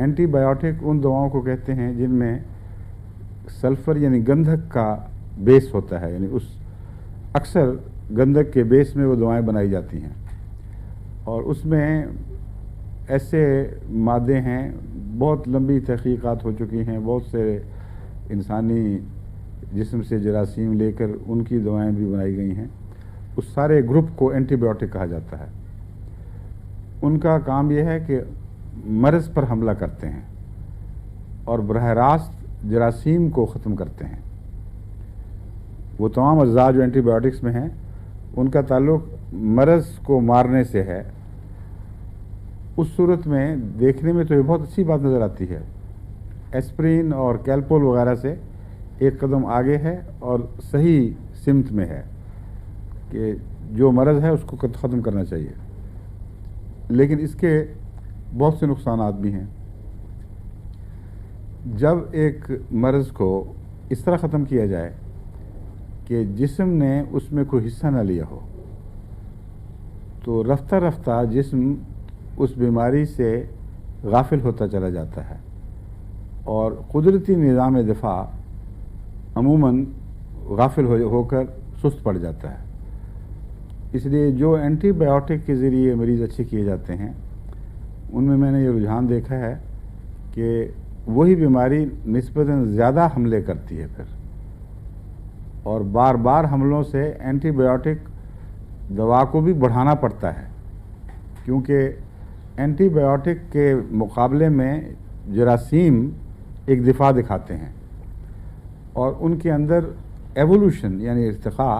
Antibiotic उन दवाओं को कहते हैं जिनमें सल्फ़र यानी गंधक का बेस होता है, यानी उस अक्सर गंधक के बेस में वो दवाएँ बनाई जाती हैं। और उसमें ऐसे मादे हैं, बहुत लंबी तहकीक़ात हो चुकी हैं, बहुत से इंसानी जिस्म से जरासीम लेकर उनकी दवाएँ भी बनाई गई हैं। उस सारे ग्रुप को एंटीबायोटिक कहा जाता है। उनका काम यह है कि मर्ज़ पर हमला करते हैं और बरह रास्त जरासीम को ख़त्म करते हैं। वो तमाम अज्जा जो एंटीबायोटिक्स में हैं, उनका ताल्लुक मरज़ को मारने से है। उस सूरत में देखने में तो ये बहुत अच्छी बात नज़र आती है। एस्प्रिन और कैलपोल वगैरह से एक कदम आगे है और सही सिमत में है कि जो मरज़ है उसको ख़त्म करना चाहिए। लेकिन इसके बहुत से नुकसान भी हैं। जब एक मर्ज़ को इस तरह ख़त्म किया जाए कि जिस्म ने उसमें कोई हिस्सा ना लिया हो तो रफ्ता रफ्ता जिस्म उस बीमारी से गाफिल होता चला जाता है। और कुदरती निज़ाम दिफा अमूमन गाफिल हो, होकर सुस्त पड़ जाता है। इसलिए जो एंटीबायोटिक के ज़रिए मरीज़ अच्छे किए जाते हैं उनमें मैंने ये रुझान देखा है कि वही बीमारी नस्बता ज़्यादा हमले करती है फिर। और बार बार हमलों से एंटीबायोटिक दवा को भी बढ़ाना पड़ता है, क्योंकि एंटीबायोटिक के मुकाबले में जरासीम एक दिफा दिखाते हैं। और उनके अंदर एवोल्यूशन यानी इरतका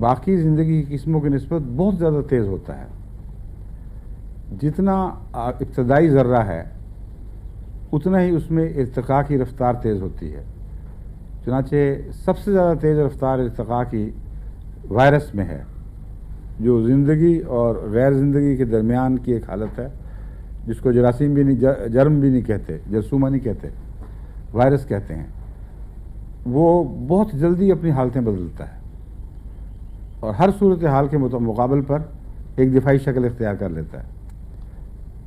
बाकी ज़िंदगी की किस्मों की नस्बत बहुत ज़्यादा तेज़ होता है। जितना इब्तदाई ज़र्रा है, उतना ही उसमें इरतका की रफ्तार तेज़ होती है। चुनाचे सबसे ज़्यादा तेज़ रफ्तार इरतका की वायरस में है, जो ज़िंदगी और गैर ज़िंदगी के दरमियान की एक हालत है, जिसको जरासीम भी नहीं जर्म भी नहीं कहते, जरसूमा नहीं कहते, वायरस कहते हैं। वो बहुत जल्दी अपनी हालतें बदलता है और हर सूरत हाल के मुकाबल पर एक दिफाई शक्ल इख्तियार कर लेता है।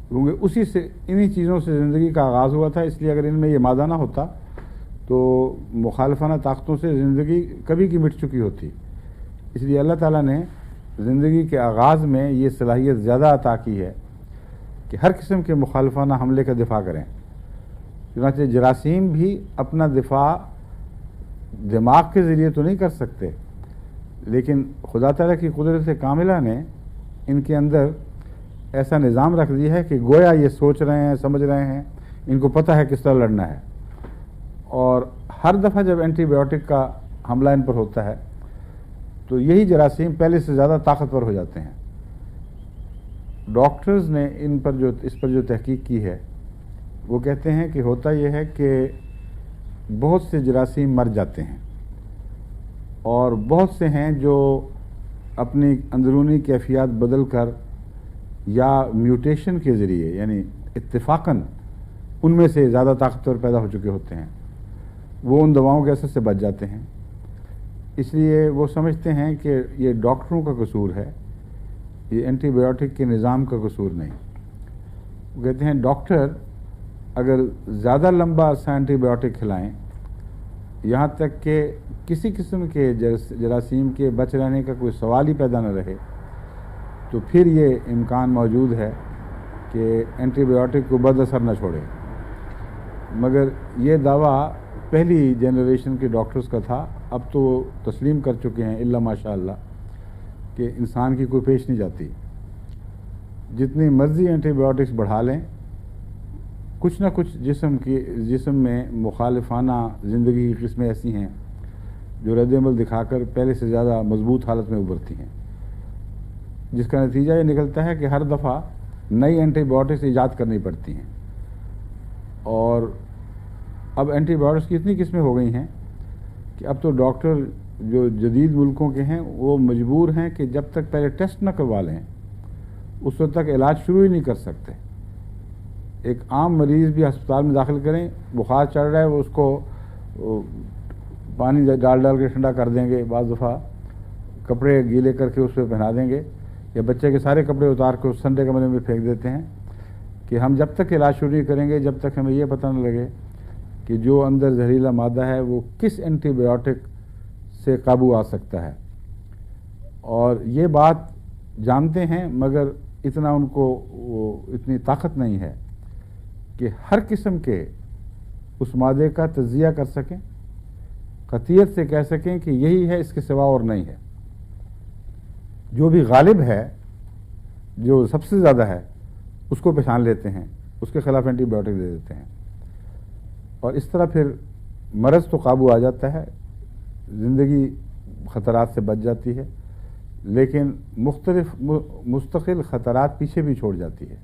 क्योंकि उसी से, इन्हीं चीज़ों से ज़िंदगी का आगाज़ हुआ था, इसलिए अगर इनमें यह मादा ना होता तो मुखालफाना ताकतों से ज़िंदगी कभी की मिट चुकी होती। इसलिए अल्लाह ताला ने ज़िंदगी के आगाज़ में ये सलाहियत ज़्यादा अता की है कि हर किस्म के मुखालफाना हमले का दिफा करें। चुनाचे जरासीम भी अपना दिफा दिमाग के ज़रिए तो नहीं कर सकते, लेकिन खुदा तला की कुदरत कामिला ने इनके अंदर ऐसा निज़ाम रख दिया है कि गोया ये सोच रहे हैं, समझ रहे हैं, इनको पता है किस तरह लड़ना है। और हर दफ़ा जब एंटीबायोटिक का हमला इन पर होता है तो यही जरासीम पहले से ज़्यादा ताकतवर हो जाते हैं। डॉक्टर्स ने इन पर जो, इस पर जो तहकीक की है, वो कहते हैं कि होता यह है कि बहुत से जरासीम मर जाते हैं। और बहुत से हैं जो अपनी अंदरूनी कैफियत बदल कर या म्यूटेशन के ज़रिए, यानी इत्तेफाकन, उनमें से ज़्यादा ताकतवर पैदा हो चुके होते हैं। वो उन दवाओं के असर से बच जाते हैं। इसलिए वो समझते हैं कि ये डॉक्टरों का कसूर है, ये एंटीबायोटिक के निज़ाम का कसूर नहीं। वो कहते हैं, डॉक्टर, अगर ज़्यादा लंबा सा एंटीबायोटिक खिलाएँ यहाँ तक कि किसी किस्म के जरासीम के बच रहने का कोई सवाल ही पैदा न रहे तो फिर ये इम्कान मौजूद है कि एंटीबायोटिक को बद असर न छोड़े। मगर ये दावा पहली जनरेशन के डॉक्टर्स का था, अब तो तस्लीम कर चुके हैं इल्ला माशा कि इंसान की कोई पेश नहीं जाती। जितनी मर्ज़ी एंटीबायोटिक्स बढ़ा लें, कुछ ना कुछ जिसम की, जिसम में मुखालफाना ज़िंदगी की किस्में ऐसी हैं, जो रद्दमल दिखाकर पहले से ज़्यादा मज़बूत हालत में उभरती हैं। जिसका नतीजा ये निकलता है कि हर दफ़ा नई एंटीबायोटिक्स ईजाद करनी पड़ती हैं। और अब एंटीबायोटिक्स की इतनी किस्में हो गई हैं कि अब तो डॉक्टर जो जदीद मुल्कों के हैं, वो मजबूर हैं कि जब तक पहले टेस्ट न करवा लें, उस वक्त तक इलाज शुरू ही नहीं कर सकते। एक आम मरीज़ भी अस्पताल में दाखिल करें, बुखार चढ़ रहा है, वो उसको पानी डाल डाल के ठंडा कर देंगे बाद दफ़ा कपड़े गीले करके उस पर पहना देंगे। या बच्चे के सारे कपड़े उतार के उस संडे कमरे में फेंक देते हैं कि हम जब तक इलाज शुरू नहीं करेंगे, जब तक हमें यह पता न लगे कि जो अंदर जहरीला मादा है, वो किस एंटीबायोटिक से काबू आ सकता है। और ये बात जानते हैं, मगर इतना उनको वो इतनी ताकत नहीं है कि हर किस्म के उस मादे का तजिया कर सकें कतियत से कह सकें कि यही है, इसके सिवा और नहीं है। जो भी गालिब है, जो सबसे ज़्यादा है, उसको पहचान लेते हैं, उसके खिलाफ एंटीबायोटिक दे देते हैं। और इस तरह फिर मरज़ तो काबू आ जाता है, ज़िंदगी ख़तरात से बच जाती है, लेकिन मुख्तलिफ़ मुस्तकिल ख़तरात पीछे भी छोड़ जाती है।